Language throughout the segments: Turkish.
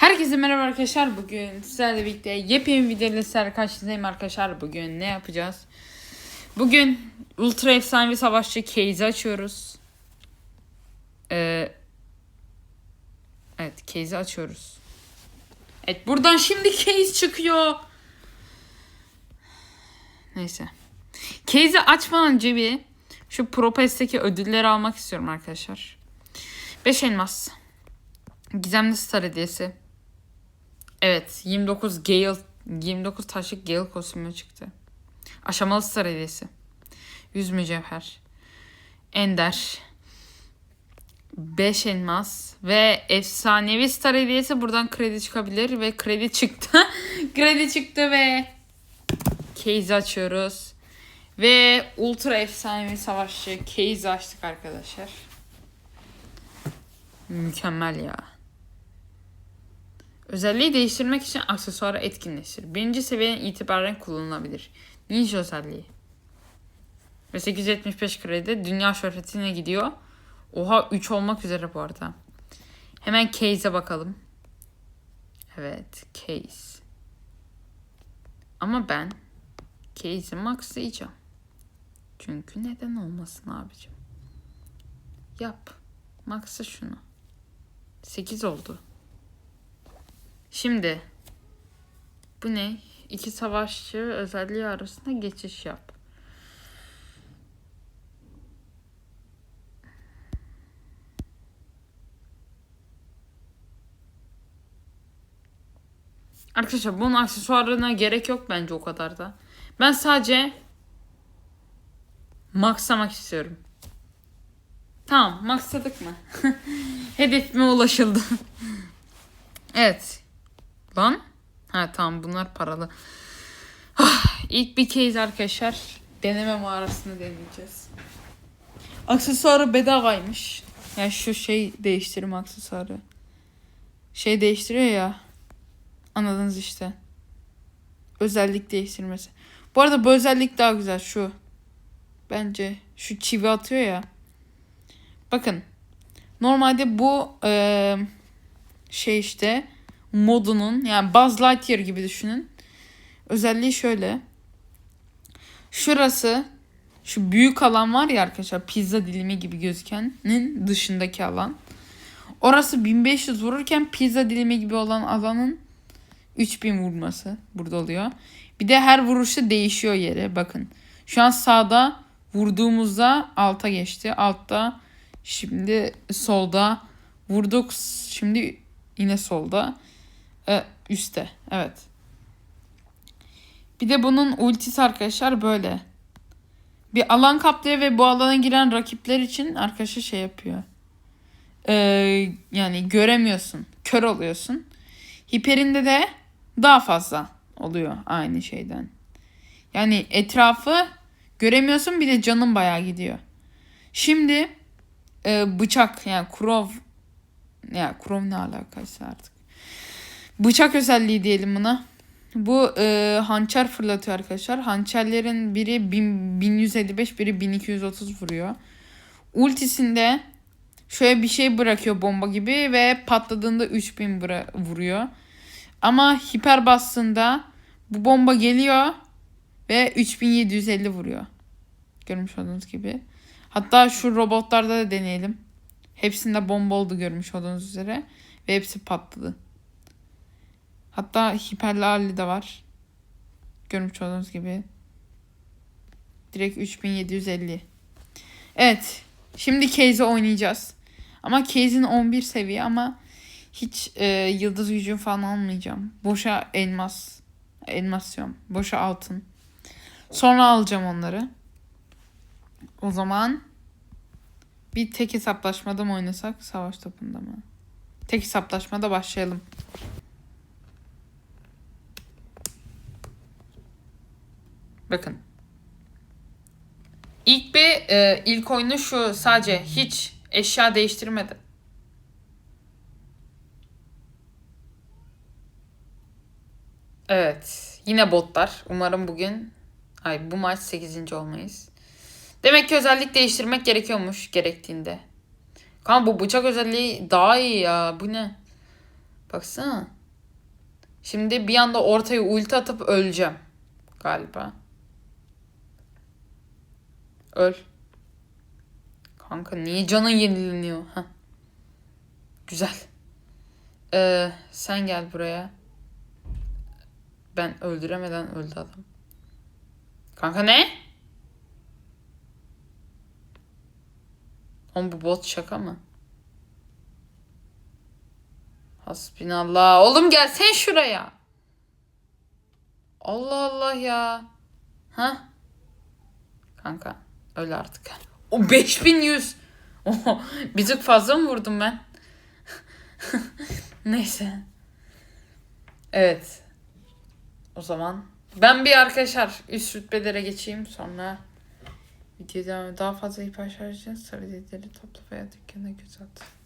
Herkese merhaba arkadaşlar. Bugün sizlerle birlikte yepyeni videoyla sizlerle karşınızdayım arkadaşlar. Bugün ne yapacağız? Bugün Ultra Efsanevi Savaşçı Case'i açıyoruz. Ee, evet Case'i açıyoruz. Evet buradan şimdi Case çıkıyor. Neyse. Case'i açmadan önce bir şu Propest'teki ödülleri almak istiyorum arkadaşlar. 5 elmas. Gizemli Star hediyesi. Evet 29 Gale 29 taşlık Gale kostümü çıktı. Aşamalı Star hediyesi. 100 mücevher. Ender. 5 elmas ve efsanevi star hediyesi buradan kredi çıkabilir ve kredi çıktı. kredi çıktı ve case açıyoruz. Ve ultra efsanevi savaşçı case açtık arkadaşlar. Mükemmel ya. Özelliği değiştirmek için aksesuarı etkinleştir. Birinci seviyeden itibaren kullanılabilir. Ninja özelliği. Ve 875 kredi dünya şöhretine gidiyor. Oha 3 olmak üzere bu arada. Hemen case'e bakalım. Evet case. Ama ben case'i maxlayacağım. Çünkü neden olmasın abicim. Yap. Max'a şunu. 8 oldu. Şimdi bu ne? İki savaşçı özelliği arasında geçiş yap. Arkadaşlar bunun aksesuarına gerek yok bence o kadar da. Ben sadece maxlamak istiyorum. Tamam maxladık mı? Hedefime ulaşıldı. evet. Lan? Ha tamam bunlar paralı. Ah, İlk bir case arkadaşlar. Deneme mağarasını deneyeceğiz. Aksesuarı bedavaymış. Yani şu şey değiştirim aksesuarı. Şey değiştiriyor ya. Anladınız işte. Özellik değiştirmesi. Bu arada bu özellik daha güzel şu. Bence şu çivi atıyor ya. Bakın. Normalde bu eee, şey işte modunun yani Buzz Lightyear gibi düşünün. Özelliği şöyle. Şurası şu büyük alan var ya arkadaşlar pizza dilimi gibi gözükenin dışındaki alan. Orası 1500 vururken pizza dilimi gibi olan alanın 3000 vurması burada oluyor. Bir de her vuruşta değişiyor yeri bakın. Şu an sağda vurduğumuzda alta geçti. Altta şimdi solda vurduk şimdi yine solda. Ee, üstte evet. Bir de bunun ultisi arkadaşlar böyle. Bir alan kaplıyor ve bu alana giren rakipler için arkadaşlar şey yapıyor. Ee, yani göremiyorsun. Kör oluyorsun. Hiperinde de daha fazla oluyor aynı şeyden. Yani etrafı göremiyorsun bir de canın bayağı gidiyor. Şimdi e, bıçak yani kurov ya kurov ne alakası artık. Bıçak özelliği diyelim buna. Bu e, hançer fırlatıyor arkadaşlar. Hançerlerin biri 1000, 1155 biri 1230 vuruyor. Ultisinde şöyle bir şey bırakıyor bomba gibi ve patladığında 3000 bıra- vuruyor. Ama hiper bastığında bu bomba geliyor ve 3750 vuruyor. Görmüş olduğunuz gibi. Hatta şu robotlarda da deneyelim. Hepsinde bomba oldu görmüş olduğunuz üzere. Ve hepsi patladı. Hatta hiperli de var. Görmüş olduğunuz gibi. Direkt 3750. Evet. Şimdi Case'i oynayacağız. Ama Case'in 11 seviye ama hiç e, yıldız gücü falan almayacağım. Boşa elmas. Elmas diyorum. Boşa altın. Sonra alacağım onları. O zaman bir tek hesaplaşmada mı oynasak? Savaş topunda mı? Tek hesaplaşmada başlayalım. Bakın. İlk bir e, ilk oyunu şu sadece hiç eşya değiştirmedi. Evet. Yine botlar. Umarım bugün ay bu maç 8. olmayız. Demek ki özellik değiştirmek gerekiyormuş gerektiğinde. Kanka bu bıçak özelliği daha iyi ya. Bu ne? Baksana. Şimdi bir anda ortaya ulti atıp öleceğim. Galiba. Öl. Kanka niye canın yenileniyor? Heh. Güzel. Ee, sen gel buraya. Ben öldüremeden öldü adam. Kanka ne? Oğlum bu bot şaka mı? Hasbinallah. Oğlum gel sen şuraya. Allah Allah ya. Ha? Kanka öyle artık. O 5100. Oho, bir tık fazla mı vurdum ben? Neyse. Evet. O zaman ben bir arkadaşlar üst rütbelere geçeyim sonra videoda daha fazla ip aşağı sarı dedileri topla veya dükkana göz at.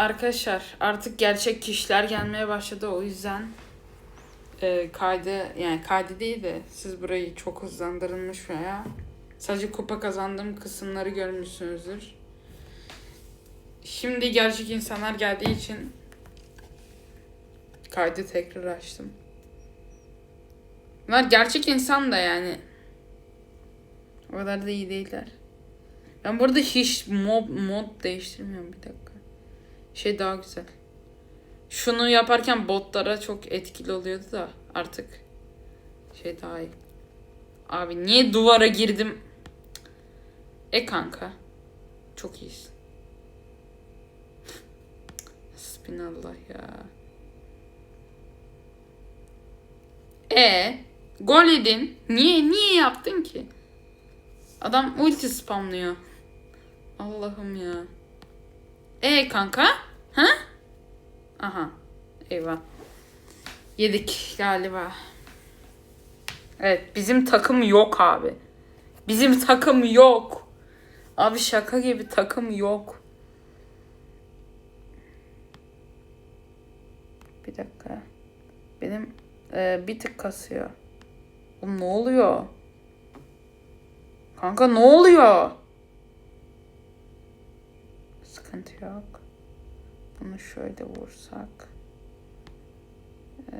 Arkadaşlar artık gerçek kişiler gelmeye başladı o yüzden e, kaydı yani kaydı değil de siz burayı çok hızlandırılmış veya sadece kupa kazandığım kısımları görmüşsünüzdür. Şimdi gerçek insanlar geldiği için kaydı tekrar açtım. Bunlar gerçek insan da yani. O kadar da iyi değiller. Ben burada hiç mob mod değiştirmiyorum bir dakika. Şey daha güzel. Şunu yaparken botlara çok etkili oluyordu da artık şey daha iyi. Abi niye duvara girdim? E kanka. Çok iyisin. Hasbinallah ya. E gol yedin. Niye niye yaptın ki? Adam ulti spamlıyor. Allah'ım ya. E kanka? Ha? Aha. Eyvah. Yedik galiba. Evet bizim takım yok abi. Bizim takım yok. Abi şaka gibi takım yok. Bir dakika. Benim e, bir tık kasıyor. Oğlum ne oluyor? Kanka ne oluyor? Sıkıntı yok. Bunu şöyle vursak. Ee,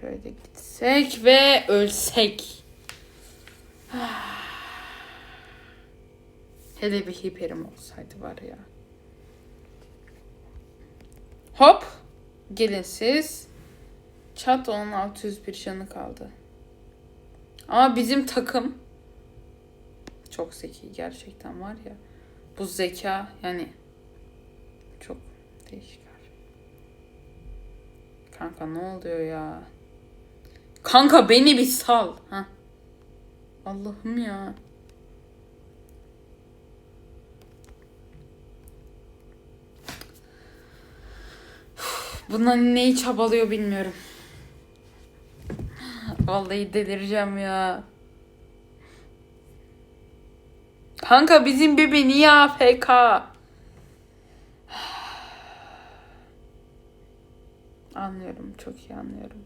şöyle gitsek ve ölsek. Hele bir hiperim olsaydı var ya. Hop. Gelin siz. Çat onun 601 canı kaldı. Ama bizim takım çok zeki gerçekten var ya. Bu zeka yani çok değişik. Kanka ne oluyor ya? Kanka beni bir sal. Ha. Allah'ım ya. Bundan neyi çabalıyor bilmiyorum. Vallahi delireceğim ya. Kanka bizim bebe niye AFK? Anlıyorum, çok iyi anlıyorum.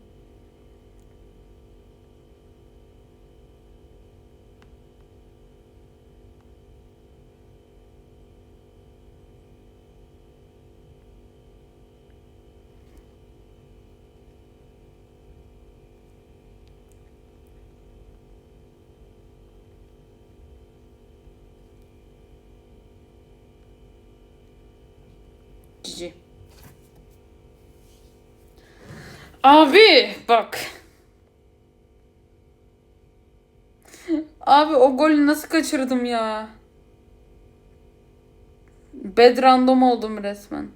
Abi bak. Abi o golü nasıl kaçırdım ya? Bad random oldum resmen.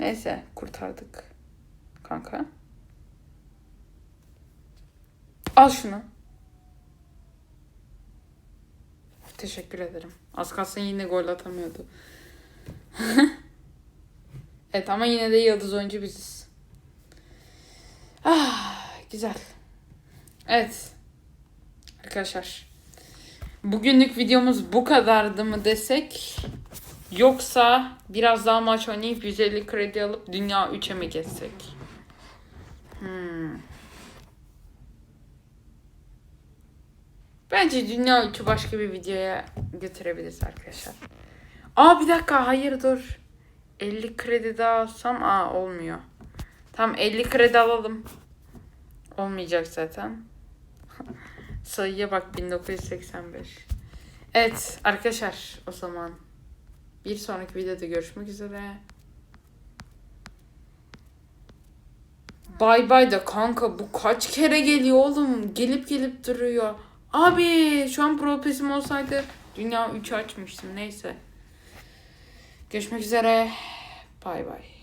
Neyse kurtardık. Kanka. Al şunu. Teşekkür ederim. Az kalsın yine gol atamıyordu. evet ama yine de yıldız oyuncu biziz. Ah, güzel. Evet. Arkadaşlar. Bugünlük videomuz bu kadardı mı desek Yoksa biraz daha maç oynayıp 150 kredi alıp dünya 3'e mi geçsek? Hmm. Bence dünya 3'ü başka bir videoya götürebiliriz arkadaşlar. Aa bir dakika hayır dur. 50 kredi daha alsam aa olmuyor. Tamam 50 kredi alalım. Olmayacak zaten. Sayıya bak 1985. Evet arkadaşlar o zaman bir sonraki videoda görüşmek üzere. Bay bay da kanka bu kaç kere geliyor oğlum? Gelip gelip duruyor. Abi şu an pro pesim olsaydı dünya 3'ü açmıştım neyse. Görüşmek üzere. Bay bay.